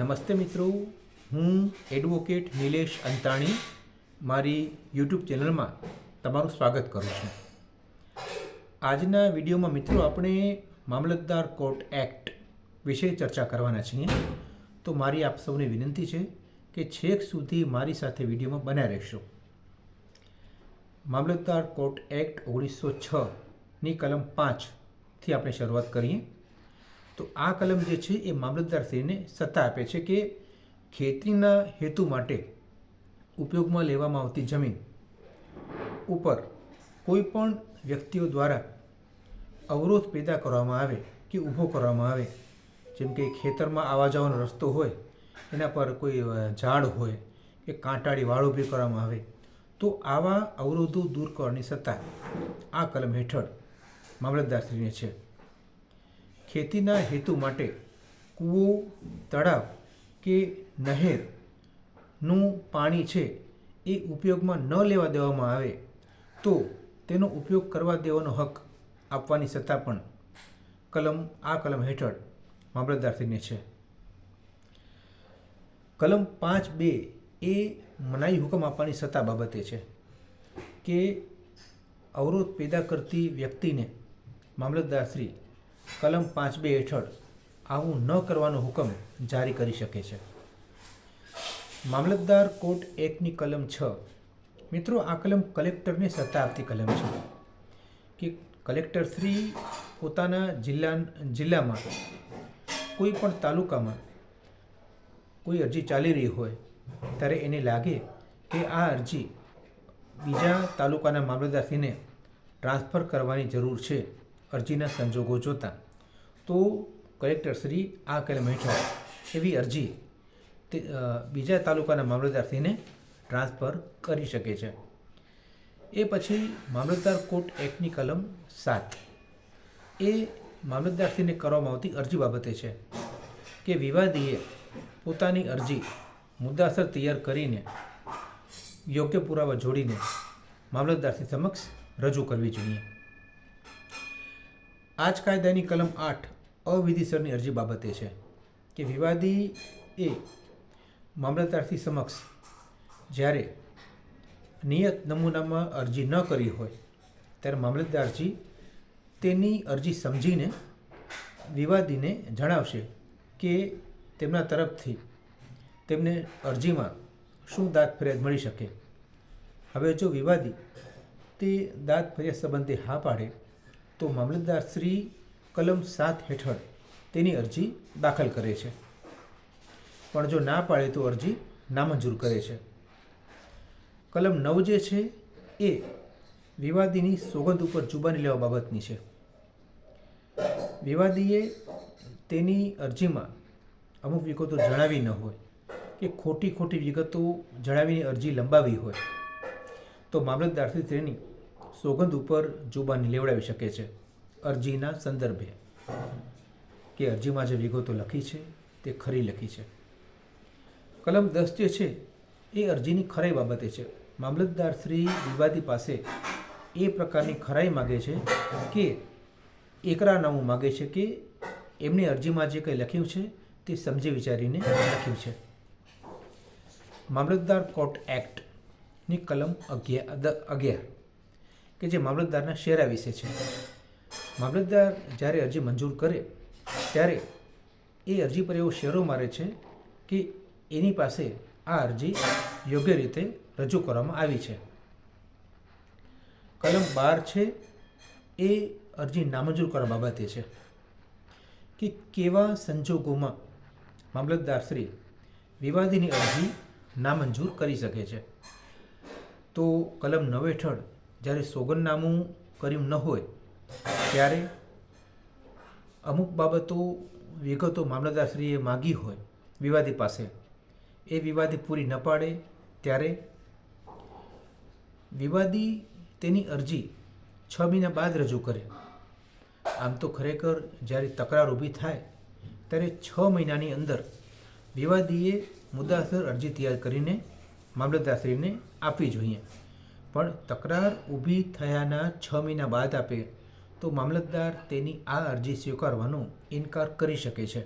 નમસ્તે મિત્રો, હું એડવોકેટ નિલેશ અંતાણી. મારી યુટ્યુબ ચેનલમાં તમારું સ્વાગત કરું છું. આજના વિડીયોમાં મિત્રો આપણે મામલતદાર કોર્ટ એક્ટ વિશે ચર્ચા કરવાના છીએ. તો મારી આપ સૌને વિનંતી છે કે છેક સુધી મારી સાથે વિડીયોમાં બન્યા રહેશો. મામલતદાર કોર્ટ એક્ટ ઓગણીસો છની કલમ પાંચથી આપણે શરૂઆત કરીએ. તો આ કલમ જે છે એ મામલતદારશ્રીને સત્તા આપે છે કે ખેતીના હેતુ માટે ઉપયોગમાં લેવામાં આવતી જમીન ઉપર કોઈ પણ વ્યક્તિઓ દ્વારા અવરોધ પેદા કરવામાં આવે કે ઊભો કરવામાં આવે, જેમ કે ખેતરમાં આવવા જવાનો રસ્તો હોય, એના પર કોઈ ઝાડ હોય કે કાંટાળી વાળ ઊભી કરવામાં આવે, તો આવા અવરોધો દૂર કરવાની સત્તા આ કલમ હેઠળ મામલતદારશ્રીને છે. ખેતીના હેતુ માટે કૂવો, તળાવ કે નહેરનું પાણી છે એ ઉપયોગમાં ન લેવા દેવામાં આવે તો તેનો ઉપયોગ કરવા દેવાનો હક આપવાની સત્તા પણ કલમ, આ કલમ હેઠળ મામલતદારશ્રીને છે. કલમ પાંચ બે એ મનાઈ હુકમ આપવાની સત્તા બાબતે છે કે અવરોધ પેદા કરતી વ્યક્તિને મામલતદારશ્રી કલમ પાંચ બે હેઠળ આવું ન કરવાનો હુકમ જારી કરી શકે છે. મામલતદાર કોર્ટ એક્ટની કલમ છ. મિત્રો, આ કલમ કલેક્ટરને સત્તા આપતી કલમ છે કે કલેક્ટર શ્રી પોતાના જિલ્લા જિલ્લામાં કોઈ પણ તાલુકામાં કોઈ અરજી ચાલી રહી હોય ત્યારે એને લાગે કે આ અરજી બીજા તાલુકાના મામલતદારશ્રીને ટ્રાન્સફર કરવાની જરૂર છે. અરજીના સંજોગો જોતા. તો કલેક્ટરશ્રી આ કલમ હેઠળ એવી અરજી તે બીજા તાલુકાના મામલતદારશ્રીને ટ્રાન્સફર કરી શકે છે. એ પછી મામલતદાર કોર્ટ એક્ટની કલમ સાત. એ મામલતદારશ્રીને કરવામાં આવતી અરજી બાબતે છે કે વિવાદીએ પોતાની અરજી મુદ્દાસર તૈયાર કરીને યોગ્ય પુરાવા જોડીને મામલતદારશ્રી સમક્ષ રજૂ કરવી જોઈએ. આ જ કાયદાની કલમ આઠ અવિધિસરની અરજી બાબતે છે કે વિવાદી એ મામલતદારથી સમક્ષ જ્યારે નિયત નમૂનામાં અરજી ન કરી હોય, ત્યારે મામલતદારજી તેની અરજી સમજીને વિવાદીને જણાવશે કે તેમના તરફથી તેમને અરજીમાં શું દાદ ફરિયાદ મળી શકે. હવે જો વિવાદી તે દાદ ફરિયાદ સંબંધે હા પાડે તો મામલતદાર શ્રી કલમ સાત હેઠળ તેની અરજી દાખલ કરે છે. પણ જો ના પાડે તો અરજી નામંજૂર કરે છે. કલમ નવ જે છે એ વિવાદીની સોગંદ ઉપર જુબાની લેવા બાબતની છે. વિવાદીએ તેની અરજીમાં અમુક વિગતો જણાવી ન હોય કે ખોટી ખોટી વિગતો જણાવીને અરજી લંબાવી હોય તો મામલતદારશ્રી તેની સોગંદ ઉપર જુબાની લેવડાવી શકે છે. અરજીના સંદર્ભે કે અરજીમાં જે વિગતો લખી છે, તે ખરી લખી છે. કલમ દસ જે છે, એ અરજીની ખરાઈ બાબતે છે. મામલતદાર શ્રી વિવાદી પાસે એ પ્રકારની ખરાઈ માગે છે કે એકરાનામું માગે છે કે એમની અરજીમાં જે કંઈ લખ્યું છે, તે સમજી વિચારીને લખ્યું છે. મામલતદાર કોર્ટ એક્ટની કલમ અગિયાર અગિયાર. કે જે મામલતદારના શેરા વિશે છે. મામલતદાર જ્યારે અરજી મંજૂર કરે, ત્યારે એ અરજી પર એવો શેરો મારે છે કે એની પાસે આ અરજી યોગ્ય રીતે રજૂ કરવામાં આવી છે. કલમ બાર છે, એ અરજી નામંજૂર કરવા બાબતે છે. કે કેવા સંજોગોમાં મામલતદારશ્રી વિવાદીની અરજી નામંજૂર કરી શકે છે. તો કલમ નવ હેઠળ જ્યારે સોગંદનામું કર્યું ન હોય, ત્યારે અમુક બાબતો વિગતો મામલતદારશ્રીએ માગી હોય, વિવાદી પાસે. એ વિવાદી પૂરી ન પાડે, ત્યારે વિવાદી તેની અરજી છ મહિના બાદ રજૂ કરે. આમ તો ખરેખર જ્યારે તકરાર ઊભી થાય, ત્યારે છ મહિનાની અંદર વિવાદીએ મુદ્દાસર અરજી તૈયાર કરીને મામલતદારશ્રીને આપવી જોઈએ. પણ તકરાર ઊભી થયાના છ મહિના બાદ આપે તો મામલતદાર તેની આ અરજી સ્વીકારવાનો ઇનકાર કરી શકે છે.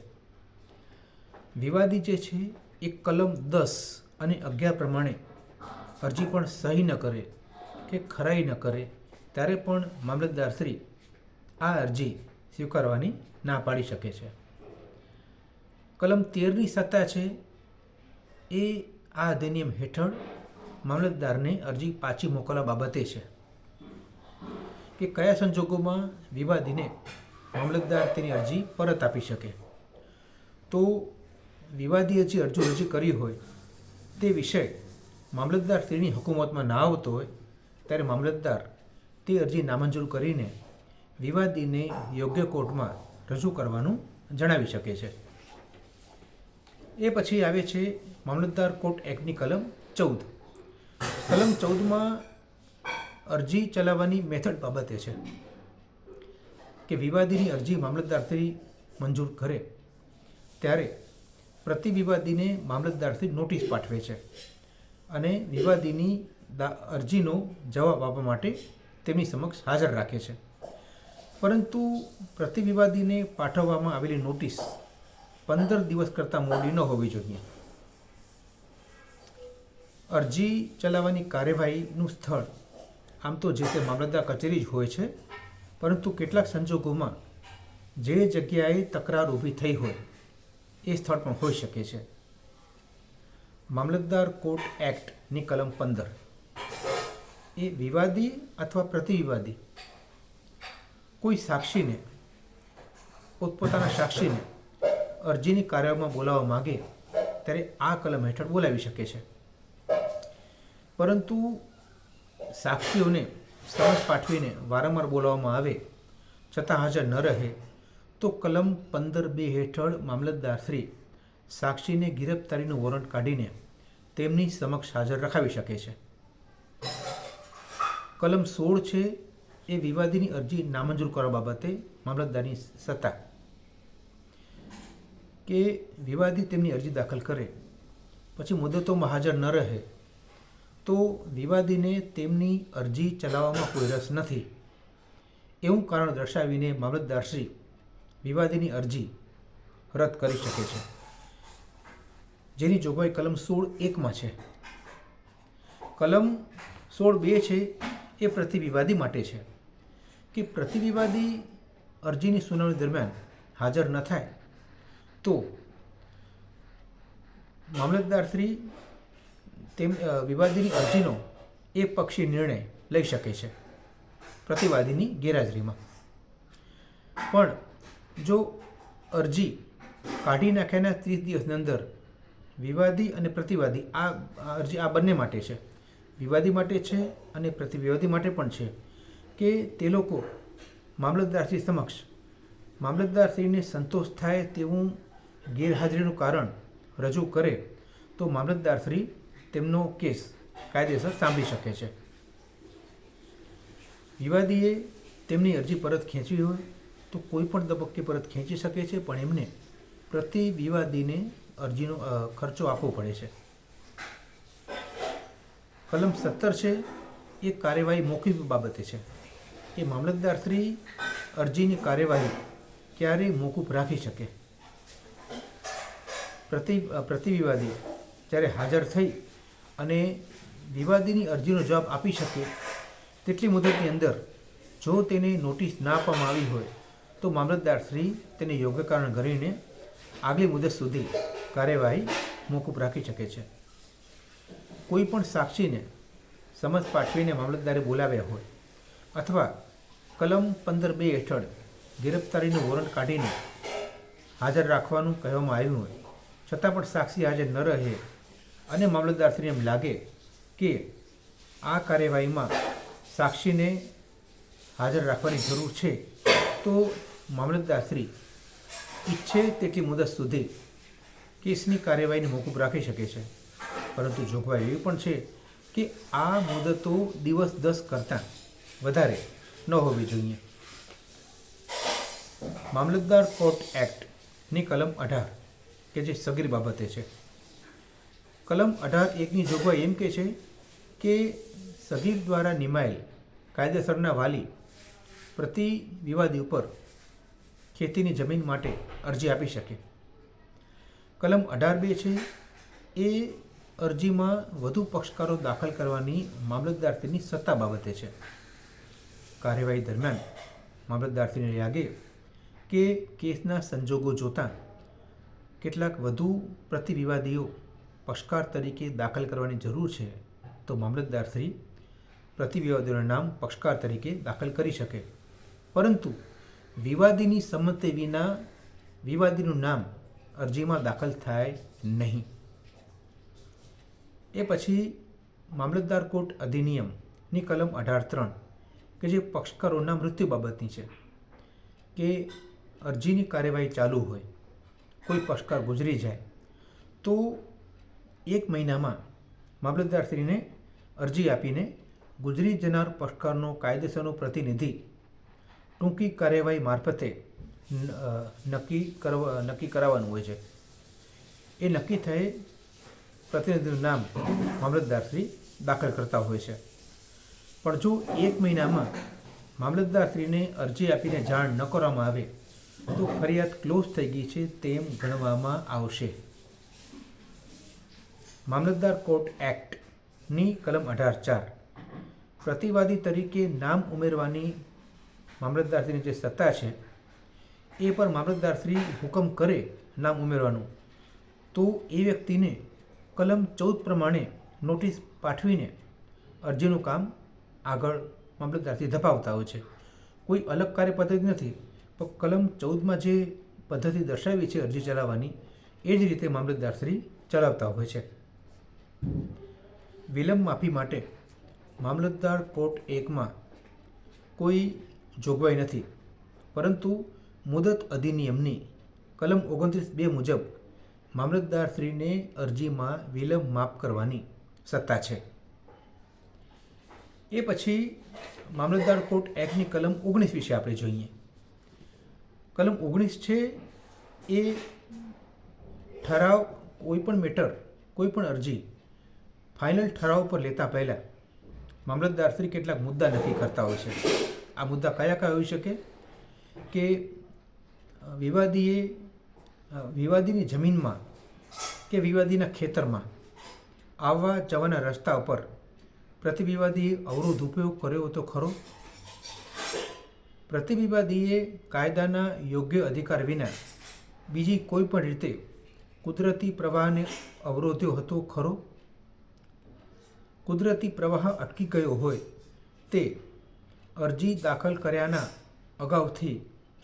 વિવાદી જે છે એ કલમ દસ અને અગિયાર પ્રમાણે અરજી પણ સહી ન કરે કે ખરાઈ ન કરે ત્યારે પણ મામલતદારશ્રી આ અરજી સ્વીકારવાની ના પાડી શકે છે. કલમ તેરની સત્તા છે એ આ અધિનિયમ હેઠળ મામલતદારને અરજી પાછી મોકલવા બાબતે છે. કે કયા સંજોગોમાં વિવાદીને મામલતદાર તેની અરજી પરત આપી શકે? તો વિવાદીએ જે અરજી રજૂ કરી હોય તે વિષય મામલતદાર તેની હુકુમતમાં ના આવતો હોય ત્યારે મામલતદાર તે અરજી નામંજૂર કરીને વિવાદીને યોગ્ય કોર્ટમાં રજૂ કરવાનું જણાવી શકે છે. એ પછી આવે છે મામલતદાર કોર્ટ એક્ટની કલમ ચૌદ. કલમ ચૌદમાં અરજી ચલાવવાની મેથડ બાબતે છે કે વિવાદીની અરજી મામલતદારથી મંજૂર કરે ત્યારે પ્રતિવિવાદીને મામલતદારથી નોટિસ પાઠવે છે અને વિવાદીની અરજીનો જવાબ આપવા માટે તેમની સમક્ષ હાજર રાખે છે. પરંતુ પ્રતિવિવાદીને પાઠવવામાં આવેલી નોટિસ પંદર દિવસ કરતાં મોડી ન હોવી જોઈએ. અરજી ચલાવવાની કાર્યવાહીનું સ્થળ. આમ તો જે તે મામલતદાર કચેરી જ હોય છે, પરંતુ કેટલાક સંજોગોમાં જે જગ્યાએ તકરાર ઊભી થઈ હોય, એ સ્થળ પણ હોઈ શકે છે. મામલતદાર કોર્ટ એક્ટની કલમ પંદર. એ વિવાદી અથવા પ્રતિવિવાદી? કોઈ સાક્ષીને, પોતપોતાના સાક્ષીને અરજીની કાર્યમાં બોલાવવા માગે, ત્યારે આ કલમ હેઠળ બોલાવી શકે છે. પરંતુ સાક્ષીઓને, સમજ પાઠવીને વારંવાર બોલાવવામાં આવે, છતાં હાજર ન રહે, તો કલમ પંદર બે હેઠળ મામલતદારશ્રી સાક્ષીને ગિરફ્તારીનું વોરંટ કાઢીને તેમની સમક્ષ હાજર રખાવી શકે છે. કલમ સોળ છે એ વિવાદીની અરજી નામંજૂર કરવા બાબતે મામલતદારની સત્તા. કે વિવાદી તેમની અરજી દાખલ કરે, પછી મુદતોમાં હાજર ન રહે તો વિવાદીને તેમની અરજી ચલાવવામાં કોઈ રસ નથી. એવું કારણ દર્શાવીને મામલતદારશ્રી વિવાદીની અરજી રદ કરી શકે છે. જેની જોગવાઈ કલમ સોળ એકમાં છે. કલમ સોળ બે છે એ પ્રતિવિવાદી માટે છે કે પ્રતિવિવાદી અરજીની સુનાવણી દરમિયાન હાજર ન થાય તો મામલતદારશ્રી તેમ વિવાદીની અરજીનો એક પક્ષી નિર્ણય લઈ શકે છે પ્રતિવાદીની ગેરહાજરીમાં. પણ જો અરજી કાઢી નાખ્યાના ત્રીસ દિવસની અંદર વિવાદી અને પ્રતિવાદી આ અરજી આ બંને માટે છે. વિવાદી માટે છે અને પ્રતિવિવાદી માટે પણ છે કે તે લોકો મામલતદારશ્રી સમક્ષ મામલતદારશ્રીને સંતોષ થાય તેવું ગેરહાજરીનું કારણ રજૂ કરે તો મામલતદારશ્રી તેમનો કેસ કાયદેસર સાંભળી શકે છે. વિવાદીએ તેમની અરજી પરત ખેંચવી હોય તો કોઈ પણ તબક્કે પરત ખેંચી શકે છે, પણ એમને પ્રતિ વિવાદીને અરજીનો ખર્ચો આપવો પડે છે. કલમ સત્તર છે, એ કાર્યવાહી મોકૂફ બાબતે છે. એ મામલતદારશ્રી અરજીની કાર્યવાહી ક્યારેય મોકૂફ રાખી શકે. પ્રતિ પ્રતિવિવાદી જ્યારે હાજર થઈ અને વિવાદીની અરજીનો જવાબ આપી શકે તેટલી મુદતની અંદર જો તેને નોટિસ ના આપવામાં આવી હોય તો મામલતદારશ્રી તેને યોગ્ય કારણ ગણીને આગલી મુદત સુધી કાર્યવાહી મોકૂફ રાખી શકે છે. કોઈ પણ સાક્ષીને સમજ પાઠવીને મામલતદારે બોલાવ્યા હોય અથવા કલમ પંદર બે હેઠળ ગિરફ્તારીનું વોરંટ કાઢીને હાજર રાખવાનું કહેવામાં આવ્યું હોય છતાં પણ સાક્ષી હાજર ન રહે અને મામલતદારશ્રીને એમ લાગે કે આ કાર્યવાહીમાં સાક્ષીને હાજર રાખવાની જરૂર છે, તો મામલતદારશ્રી ઈચ્છે તેટલી મુદત સુધી કેસની કાર્યવાહીને મોકૂફ રાખી શકે છે. પરંતુ જોગવાઈ એવી પણ છે કે આ મુદતો દિવસ દસ કરતાં વધારે ન હોવી જોઈએ. મામલતદાર કોર્ટ એક્ટની કલમ અઢાર, કે જે સગીર બાબતે છે કલમ અઢાર એકની જોગવાઈ એમ કે છે કે સગીર દ્વારા નિમાયેલ કાયદેસરના વાલી પ્રતિ વિવાદી ઉપર ખેતીની જમીન માટે અરજી આપી શકે. કલમ અઢાર બે છે, એ અરજીમાં વધુ પક્ષકારો દાખલ કરવાની મામલતદારશ્રીની સત્તા બાબતે છે. કાર્યવાહી દરમિયાન મામલતદારશ્રીને લાગે કે કેસના સંજોગો જોતાં કેટલાક વધુ પ્રતિવિવાદીઓ પક્ષકાર તરીકે દાખલ કરવાની જરૂર છે, તો મામલતદારશ્રી પ્રતિવિવાદીઓના નામ પક્ષકાર તરીકે દાખલ કરી શકે. પરંતુ વિવાદીની સંમતિ વિના વિવાદીનું નામ અરજીમાં દાખલ થાય નહીં. એ પછી મામલતદાર કોર્ટ અધિનિયમની કલમ અઢાર ત્રણ, કે જે પક્ષકારોના મૃત્યુ બાબતની છે, કે અરજીની કાર્યવાહી ચાલુ હોય, કોઈ પક્ષકાર ગુજરી જાય, તો એક મહિનામાં મામલતદારશ્રીને અરજી આપીને ગુજરી જનાર પક્ષકારનો કાયદેસરનો પ્રતિનિધિ ટૂંકી કાર્યવાહી મારફતે નક્કી કરવા, નક્કી કરાવવાનું હોય છે. એ નક્કી થયે પ્રતિનિધિનું નામ મામલતદારશ્રી દાખલ કરતા હોય છે. પણ જો એક મહિનામાં મામલતદારશ્રીને અરજી આપીને જાણ ન કરવામાં આવે, તો ફરિયાદ ક્લોઝ થઈ ગઈ છે તેમ ગણવામાં આવશે. મામલતદાર કોર્ટ એક્ટની કલમ અઢાર ચાર. પ્રતિવાદી તરીકે નામ ઉમેરવાની મામલતદારશ્રીની જે સત્તા છે, એ પર મામલતદારશ્રી હુકમ કરે નામ ઉમેરવાનું. તો એ વ્યક્તિને કલમ ચૌદ પ્રમાણે નોટિસ પાઠવીને અરજીનું કામ આગળ મામલતદારથી ધપાવતા હોય છે. કોઈ અલગ કાર્ય પદ્ધતિ નથી, પણ કલમ ચૌદમાં જે પદ્ધતિ દર્શાવી છે અરજી ચલાવવાની, એ જ રીતે મામલતદારશ્રી ચલાવતા હોય છે. વિલંબ માફી માટે મામલતદાર કોર્ટ એકમાં કોઈ જોગવાઈ નથી. પરંતુ મુદત અધિનિયમની કલમ ઓગણત્રીસ બે મુજબ મામલતદારશ્રીને અરજીમાં વિલંબ માફ કરવાની સત્તા છે. એ પછી મામલતદાર કોર્ટ એક્ટની કલમ ઓગણીસ વિશે આપણે જોઈએ. કલમ ઓગણીસ છે એ ઠરાવ કોઈપણ મેટર કોઈપણ અરજી ફાઇનલ ઠરાવ પર લેતા પહેલાં મામલતદારશ્રી કેટલાક મુદ્દા નક્કી કરતા હોય છે. આ મુદ્દા કયા કયા હોઈ શકે? કે વિવાદીએ વિવાદીની જમીનમાં કે વિવાદીના ખેતરમાં આવવા જવાના રસ્તા ઉપર પ્રતિવિવાદીએ અવરોધ ઉપયોગ કર્યો તો ખરો? પ્રતિવિવાદીએ કાયદાના યોગ્ય અધિકાર વિના બીજી કોઈ પણ રીતે કુદરતી પ્રવાહને અવરોધ્યો હતો ખરો? કુદરતી પ્રવાહ અટકી ગયો હોય તે અરજી દાખલ કર્યાના અગાઉથી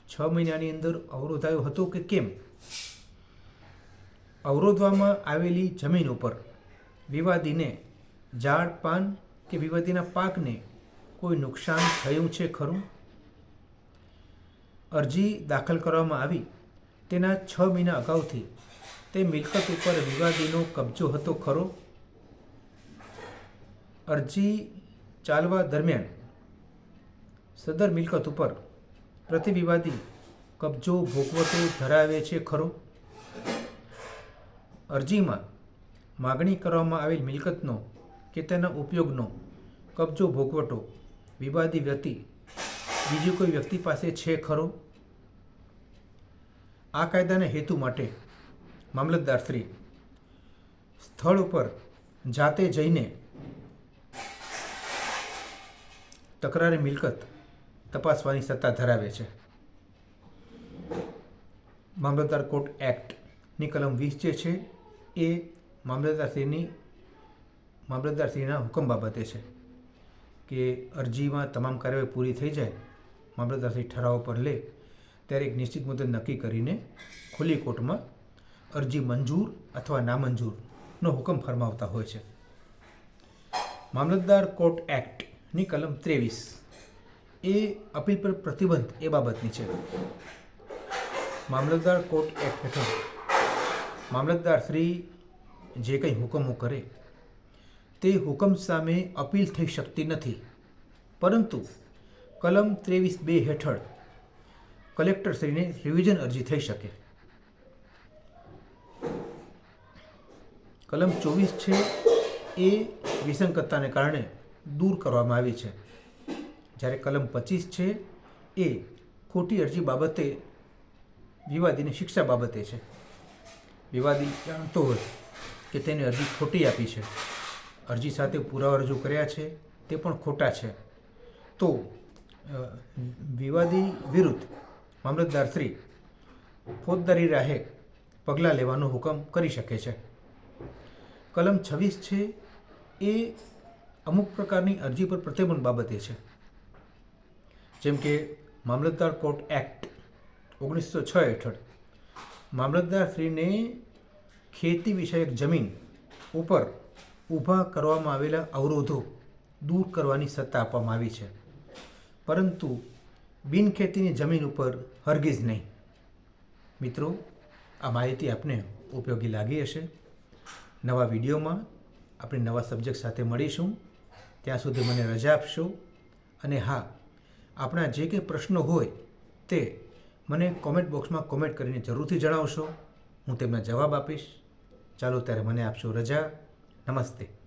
છ મહિનાની અંદર અવરોધાયો હતો કે કેમ? અવરોધવામાં આવેલી જમીન ઉપર વિવાદીને ઝાડ, પાન કે વિવાદીના પાકને કોઈ નુકસાન થયું છે ખરું? અરજી દાખલ કરવામાં આવી તેના છ મહિના અગાઉથી તે મિલકત ઉપર વિવાદીનો કબજો હતો ખરો? અરજી ચાલવા દરમિયાન સદર મિલકત ઉપર પ્રતિવિવાદી કબજો ભોગવટો ધરાવે છે ખરો? અરજીમાં માગણી કરવામાં આવેલ મિલકતનો કે તેના ઉપયોગનો કબજો ભોગવટો વિવાદી વ્યક્તિ, બીજી કોઈ વ્યક્તિ પાસે છે ખરો? આ કાયદાના હેતુ માટે મામલતદારશ્રી સ્થળ ઉપર જાતે જઈને તકરારી મિલકત તપાસવાની સત્તા ધરાવે છે. મામલતદાર કોર્ટ એક્ટની કલમ વીસ જે છે, એ મામલતદારશ્રીની મામલતદારશ્રીના હુકમ બાબતે છે કે અરજીમાં તમામ કાર્યવાહી પૂરી થઈ જાય, મામલતદારશ્રી ઠરાવ પર લે, ત્યારે એક નિશ્ચિત મુદત નક્કી કરીને ખુલ્લી કોર્ટમાં અરજી મંજૂર અથવા નામંજૂરનો હુકમ ફરમાવતા હોય છે. મામલતદાર કોર્ટ એક્ટની કલમ ત્રેવીસ. એ અપીલ પર પ્રતિબંધ એ બાબતની છે. મામલતદાર કોર્ટ એક્ટ હેઠળ. મામલતદાર શ્રી જે કંઈ હુકમો કરે, તે હુકમ સામે અપીલ થઈ શકતી નથી. પરંતુ કલમ ત્રેવીસ બે હેઠળ કલેક્ટરશ્રીને રિવિઝન અરજી થઈ શકે. કલમ ચોવીસ છે એ વિસંગતતાને કારણે દૂર કરવામાં આવી છે. જ્યારે કલમ પચીસ છે, એ ખોટી અરજી બાબતે વિવાદીની શિક્ષા બાબતે છે. વિવાદી જાણતો હોય કે તેને અરજી ખોટી આપી છે. અરજી સાથે પુરાવા રજૂ કર્યા છે, તે પણ ખોટા છે. તો વિવાદી વિરુદ્ધ મામલતદારશ્રી ફોજદારી રાહે પગલાં લેવાનો હુકમ કરી શકે છે. કલમ છવ્વીસ છે, એ અમુક પ્રકારની અરજી પર પ્રતિબંધ બાબતે છે. જેમ કે મામલતદાર કોર્ટ એક્ટ ઓગણીસો છ હેઠળ મામલતદારશ્રીને ખેતી વિષયક જમીન ઉપર ઊભા કરવામાં આવેલા અવરોધો દૂર કરવાની સત્તા આપવામાં આવી છે. પરંતુ બિનખેતીની જમીન ઉપર હરગીજ નહીં. મિત્રો, આ માહિતી આપને ઉપયોગી લાગી હશે. નવા વિડીયોમાં આપણે નવા સબ્જેક્ટ સાથે મળીશું. ત્યાં સુધી મને રજા આપશો? અને હા, આપણા જે કંઈ પ્રશ્નો હોય તે મને કોમેન્ટ બોક્સમાં કોમેન્ટ કરીને જરૂરથી જણાવશો. હું તેમના જવાબ આપીશ. ચાલો ત્યારે મને આપશો રજા. નમસ્તે.